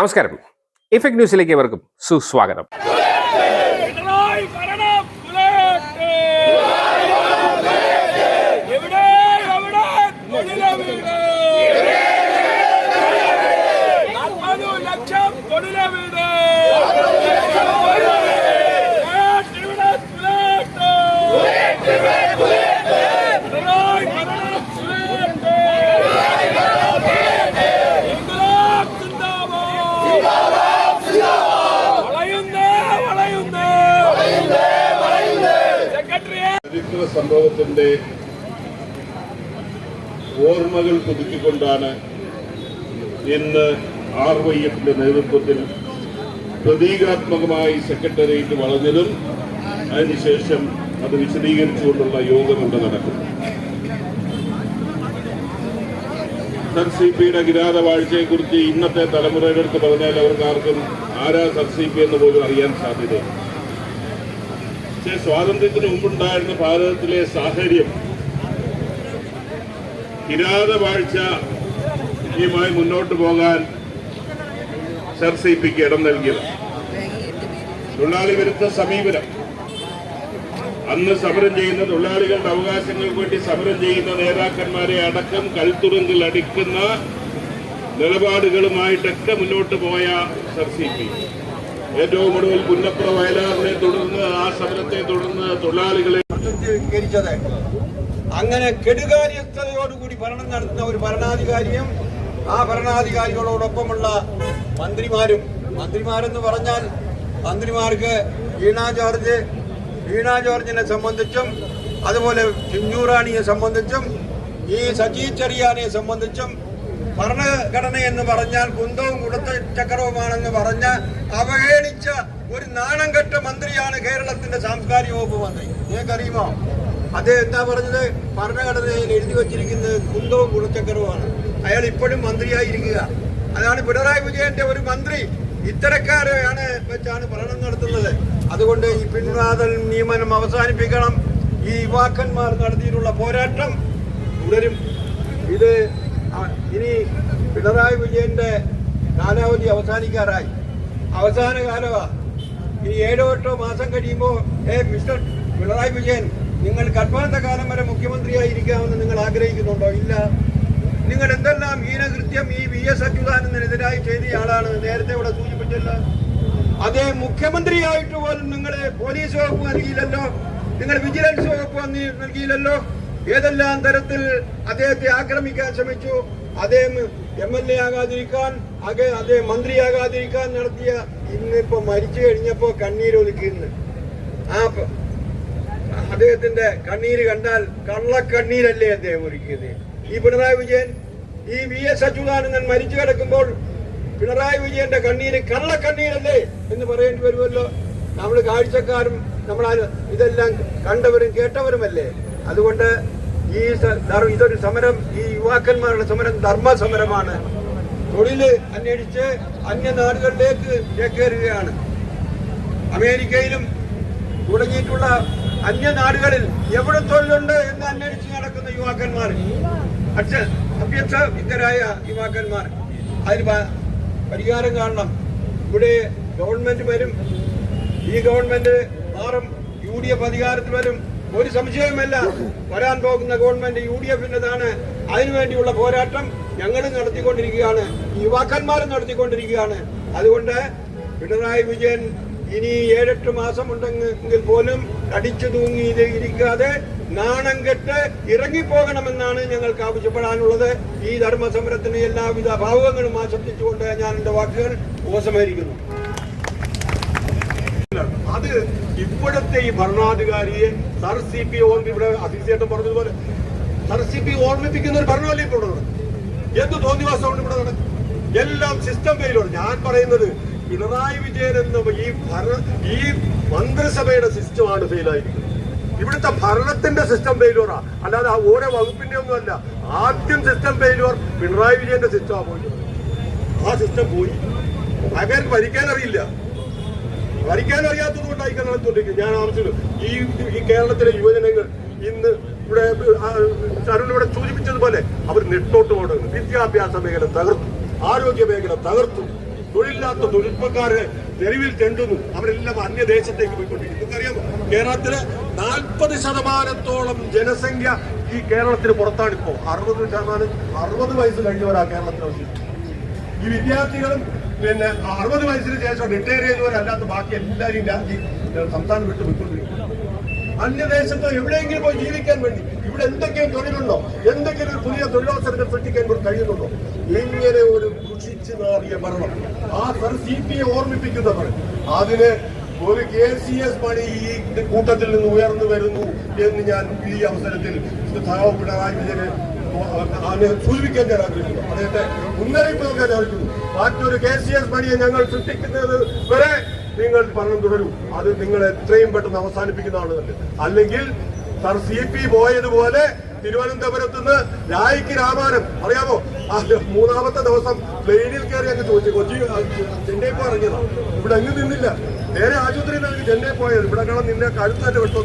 നമസ്കാരം. ഇഫക്ട് ന്യൂസിലേക്ക് ഏവർക്കും സുസ്വാഗതം പിണറായി ഭരണം തുലയട്ടെ. എവിടെ എവിടെ തൊഴിലെ വീട് നാൽപ്പത് ലക്ഷം തൊഴിലെ വീട് ഇവിടെ തുലയട്ടെ. പിണറായി ഭരണം തുലയട്ടെ. ഇൻക്ലാബ് സിന്ദാബാദ്. വളയുന്നേ വളയുന്നേ ചരിത്ര സംഭവത്തിന്റെ ഓർമ്മകൾ പുതുക്കിക്കൊണ്ടാണ് ഇന്ന് ആർ വൈ എഫിന്റെ നേതൃത്വത്തിൽ പ്രതീകാത്മകമായി സെക്രട്ടേറിയറ്റ് വളഞ്ഞതും അതിനുശേഷം അത് വിശദീകരിച്ചുകൊണ്ടുള്ള യോഗം ഇവിടെ നടക്കും സർ സി പിയുടെ കിരാത വാഴ്ചയെക്കുറിച്ച് ഇന്നത്തെ തലമുറയുടെ അടുത്ത് പറഞ്ഞാൽ അവർക്ക് ആർക്കും ആരാ സർ സി പി എന്ന് പോലും അറിയാൻ സാധ്യതയില്ല. പക്ഷേ സ്വാതന്ത്ര്യത്തിന് മുമ്പുണ്ടായിരുന്ന ഭാരതത്തിലെ സാഹചര്യം കിരാത വാഴ്ചയുമായി മുന്നോട്ട് പോകാൻ സർ സി പിക്ക് ഇടം നൽകിയത്. തൊഴിലാളി വിരുദ്ധ സമീപനം. അന്ന് സമരം ചെയ്യുന്ന തൊഴിലാളികളുടെ അവകാശങ്ങൾക്ക് വേണ്ടി സമരം ചെയ്യുന്ന നേതാക്കന്മാരെ അടക്കം കൽത്തുറങ്കിൽ അടിക്കുന്ന നിലപാടുകളുമായിട്ടൊക്കെ മുന്നോട്ട് പോയ സർ സി പി. ഏറ്റവും ഒടുവിൽ പുന്നപ്ര വയലാറിനെ തുടർന്ന് ആ സമരത്തെ തുടർന്ന് തൊഴിലാളികളെ അങ്ങനെ കെടുകാര്യസ്ഥതയോടുകൂടി ഭരണം നടത്തുന്ന ഒരു ഭരണാധികാരിയും ആ ഭരണാധികാരികളോടൊപ്പമുള്ള മന്ത്രിമാരും മന്ത്രിമാരെന്ന് പറഞ്ഞാൽ മന്ത്രിമാർക്ക് വീണ ജോർജ് വീണ ജോർജിനെ സംബന്ധിച്ചും അതുപോലെ ചിഞ്ഞൂറാണിയെ സംബന്ധിച്ചും ഈ സജി ചെറിയാനെ സംബന്ധിച്ചും ഭരണഘടന എന്ന് പറഞ്ഞാൽ കുന്തവും കുടത്ത ചക്രവുമാണെന്ന് പറഞ്ഞ അവഹേളിച്ച ഒരു നാണം കെട്ട മന്ത്രിയാണ് കേരളത്തിന്റെ സാംസ്കാരിക വകുപ്പ് മന്ത്രി. നിങ്ങൾക്കറിയുമോ? അദ്ദേഹം എന്താ പറഞ്ഞത്? ഭരണഘടനയിൽ എഴുതി വച്ചിരിക്കുന്നത് കുന്തവും ഗുണച്ചക്രവുമാണ് അയാൾ ഇപ്പോഴും മന്ത്രിയായിരിക്കുക. അതാണ് പിണറായി വിജയന്റെ ഒരു മന്ത്രി. ഇത്തരക്കാരെയാണ് വെച്ചാണ് ഭരണം നടത്തുന്നത്. അതുകൊണ്ട് ഈ പിൻവാതൽ നിയമനം അവസാനിപ്പിക്കണം. ഈ യുവാക്കന്മാർ നടത്തിയിട്ടുള്ള പോരാട്ടം തുടരും. ഇത് ഇനി പിണറായി വിജയന്റെ കാലാവധി അവസാനിക്കാറായി. അവസാന കാലമാ. ഇനി ഏഴോ എട്ടോ മാസം കഴിയുമ്പോൾ ഏ മിസ്റ്റർ പിണറായി വിജയൻ നിങ്ങൾ കൽപ്പാത്ത കാലം വരെ മുഖ്യമന്ത്രിയായിരിക്കാമെന്ന് നിങ്ങൾ ആഗ്രഹിക്കുന്നുണ്ടോ? ഇല്ല. നിങ്ങൾ എന്തെല്ലാം ഹീനകൃത്യം ഈ വി എസ് അച്യുതാനന്ദനെതിരായി ചെയ്തയാളാണ് നേരത്തെ ഇവിടെ സൂചിപ്പിച്ചല്ലോ. അതേ മുഖ്യമന്ത്രിയായിട്ട് പോലും നിങ്ങളെ പോലീസ് വകുപ്പ് നൽകിയില്ലല്ലോ. നിങ്ങൾ വിജിലൻസ് വകുപ്പ് നൽകിയില്ലല്ലോ. ഏതെല്ലാം തരത്തിൽ അദ്ദേഹത്തെ ആക്രമിക്കാൻ ശ്രമിച്ചു? അദ്ദേഹം എം എൽ എ ആകാതിരിക്കാൻ അതെ അത് മന്ത്രിയാകാതിരിക്കാൻ നടത്തിയ ഇന്നിപ്പോ മരിച്ചു കഴിഞ്ഞപ്പോ കണ്ണീരൊതുക്കിയിരുന്നു ആ അദ്ദേഹത്തിന്റെ കണ്ണീര് കണ്ടാൽ കള്ളക്കണ്ണീരല്ലേ അദ്ദേഹം ഒരുക്കിയത്? ഈ പിണറായി വിജയൻ ഈ വി എസ് അച്യുതാനന്ദൻ മരിച്ചു കിടക്കുമ്പോൾ പിണറായി വിജയന്റെ കണ്ണീര് കള്ളക്കണ്ണീരല്ലേ എന്ന് പറയേണ്ടി വരുമല്ലോ. നമ്മൾ കാഴ്ചക്കാരും നമ്മൾ ഇതെല്ലാം കണ്ടവരും കേട്ടവരുമല്ലേ? അതുകൊണ്ട് ഈ ഇതൊരു സമരം ഈ യുവാക്കന്മാരുടെ സമരം ധർമ്മ സമരമാണ് തൊഴിൽ അന്വേഷിച്ച് അന്യനാടുകളിലേക്ക് ചേക്കേറുകയാണ് അമേരിക്കയിലും തുടങ്ങിയിട്ടുള്ള അന്യനാടുകളിൽ എവിടെ തൊഴിലുണ്ട് എന്ന് അന്വേഷിച്ച് നടക്കുന്ന യുവാക്കന്മാർ. അക്ഷ അഭ്യക്ഷ വിദ്യരായ യുവാക്കന്മാർ. അതിന് പരിഹാരം കാണണം. ഇവിടെ ഗവൺമെന്റ് വരും. ഈ ഗവൺമെന്റ് മാറും. യു ഡി എഫ് അധികാരത്തിൽ വരും. ഒരു സംശയവുമല്ല. വരാൻ പോകുന്ന ഗവൺമെന്റ് യു ഡി എഫിന്റെതാണ് അതിനുവേണ്ടിയുള്ള പോരാട്ടം. ഞങ്ങൾ നടത്തിക്കൊണ്ടിരിക്കുകയാണ് യുവാക്കന്മാരും നടത്തിക്കൊണ്ടിരിക്കുകയാണ്. അതുകൊണ്ട് പിണറായി വിജയൻ ഇനി ഏഴെട്ട് മാസം ഉണ്ടെങ്കിൽ പോലും അടിച്ചു തൂങ്ങി ഇരിക്കാതെ നാണം കെട്ട് ഇറങ്ങിപ്പോകണമെന്നാണ് ഞങ്ങൾക്ക് ആവശ്യപ്പെടാനുള്ളത്. ഈ ധർമ്മസമരത്തിന് എല്ലാവിധ ഭാവങ്ങളും ആശംസിച്ചുകൊണ്ട് ഞാൻ എന്റെ വാക്കുകൾ ഉപസംഹരിക്കുന്നു. അത് ഇപ്പോഴത്തെ ഈ ഭരണാധികാരിയെ സർ സി പി ഓർമ്മ ഇവിടെ പറഞ്ഞതുപോലെ സർ സി പി ഓർമ്മിപ്പിക്കുന്ന ഒരു ഭരണമല്ലേ നടക്കുന്നത്? എന്ത് തോന്നിവാസമാണ് ഇവിടെ നടക്കുന്നത് എല്ലാം സിസ്റ്റം ഫെയിലാണ് ഞാൻ പറയുന്നത് പിണറായി വിജയൻ എന്ന ഈ ഭരണ ഈ മന്ത്രിസഭയുടെ സിസ്റ്റമാണ് ഫെയിലായിരിക്കുന്നത് ഇവിടുത്തെ ഭരണത്തിന്റെ സിസ്റ്റം ഫെയിലുവറാ അല്ലാതെ ആ ഓരോ വകുപ്പിന്റെ ഒന്നും അല്ല. ആദ്യം സിസ്റ്റം ഫെയിലുവർ പിണറായി വിജയന്റെ സിസ്റ്റമാണ് പോയി ആ സിസ്റ്റം പോയി. അവർക്ക് ഭരിക്കാൻ അറിയില്ല. ഭരിക്കാൻ അറിയാത്തത് കൊണ്ടായിരിക്കും നടത്തിക്കൊണ്ടിരിക്കുന്നത് ഞാൻ ആവശ്യം ഈ ഈ കേരളത്തിലെ യുവജനങ്ങൾ ഇന്ന് ഇവിടെ സൂചിപ്പിച്ചതുപോലെ അവർ നെട്ടോട്ട് ഓടുന്നു. വിദ്യാഭ്യാസ മേഖല തകർത്തു. ആരോഗ്യ മേഖല തകർത്തു. തൊഴിലില്ലാത്ത തൊഴിൽപ്പക്കാരെ തെരുവിൽ തെണ്ടുന്നു. അവരെല്ലാം അന്യദേശത്തേക്ക് പോയിക്കൊണ്ടിരിക്കും നിങ്ങൾക്കറിയാമോ? കേരളത്തിലെ നാൽപ്പത് ശതമാനത്തോളം ജനസംഖ്യ ഈ കേരളത്തിന് പുറത്താണ് ഇപ്പോ അറുപത് ശതമാനം അറുപത് വയസ്സ് കഴിഞ്ഞവരാ കേരളത്തിൽ വസിക്കുന്നത് ഈ വിദ്യാർത്ഥികളും പിന്നെ അറുപത് വയസ്സിന് ശേഷം റിട്ടയർ ചെയ്തവരല്ലാത്ത ബാക്കി എല്ലാവരും രാജ്യം സംസ്ഥാനം വിട്ട് പോയിക്കൊണ്ടിരിക്കുന്നു. അന്യദേശത്ത് എവിടെയെങ്കിലും പോയി ജീവിക്കാൻ വേണ്ടി ഇവിടെ എന്തെങ്കിലും തൊഴിലുണ്ടോ? എന്തെങ്കിലും ഒരു പുതിയ തൊഴിലവസരങ്ങൾ സൃഷ്ടിക്കാൻ ഇവർ കഴിയുന്നുണ്ടോ? ഇങ്ങനെ ഒരു ദുഷിച്ചു നാറിയ ഭരണം? ആ സർ സി പി ഐ ഓർമ്മിപ്പിക്കുന്നവർ അതിന് ഒരു കെ സി എസ് മണി ഈ കൂട്ടത്തിൽ നിന്ന് ഉയർന്നു വരുന്നു എന്ന് ഞാൻ ഈ അവസരത്തിൽ സഖാവ് പിണറായി വിജയന് സൂചിപ്പിക്കാൻ ഞാൻ ആഗ്രഹിക്കുന്നു. അദ്ദേഹത്തെ മുന്നറിയിപ്പ് നൽകാൻ ആഗ്രഹിക്കുന്നു. മറ്റൊരു കെ സി എസ് മണിയെ ഞങ്ങൾ സൃഷ്ടിക്കുന്നത് വരെ നിങ്ങൾ ഭരണം തുടരും. അത് നിങ്ങൾ എത്രയും പെട്ടെന്ന് അവസാനിപ്പിക്കുന്നതാണ് അല്ലെങ്കിൽ സർ സി പി പോയതുപോലെ തിരുവനന്തപുരത്ത് നിന്ന് രായിക്ക് രാമാനം. അറിയാമോ? മൂന്നാമത്തെ ദിവസം പ്ലെയിനിൽ കയറി അങ്ങ് ചോദിച്ചു കൊച്ചി ചെന്നൈ പോയി? ഇറങ്ങിയതാണ് ഇവിടെ അങ്ങ് നിന്നില്ല. നേരെ ആശുപത്രിയിൽ നിന്ന് ചെന്നൈ പോയത്. ഇവിടെ കാണാൻ നിന്നെ കഴുത്തന്നെ വിട്ടു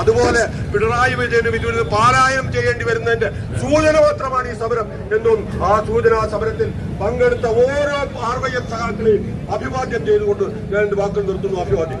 അതുപോലെ പിണറായി വിജയന്റെ വിജയ പാരായണം ചെയ്യേണ്ടി വരുന്നതിന്റെ സൂചന മാത്രമാണ് ഈ സമരം എന്നും ആ സൂചന സമരത്തിൽ പങ്കെടുത്ത ഓരോ ആർവയ സഹാക്കളെയും അഭിവാദ്യം ചെയ്തുകൊണ്ട് ഞാൻ വാക്കുകൾ നിർത്തുന്നു. അഭിവാദ്യം.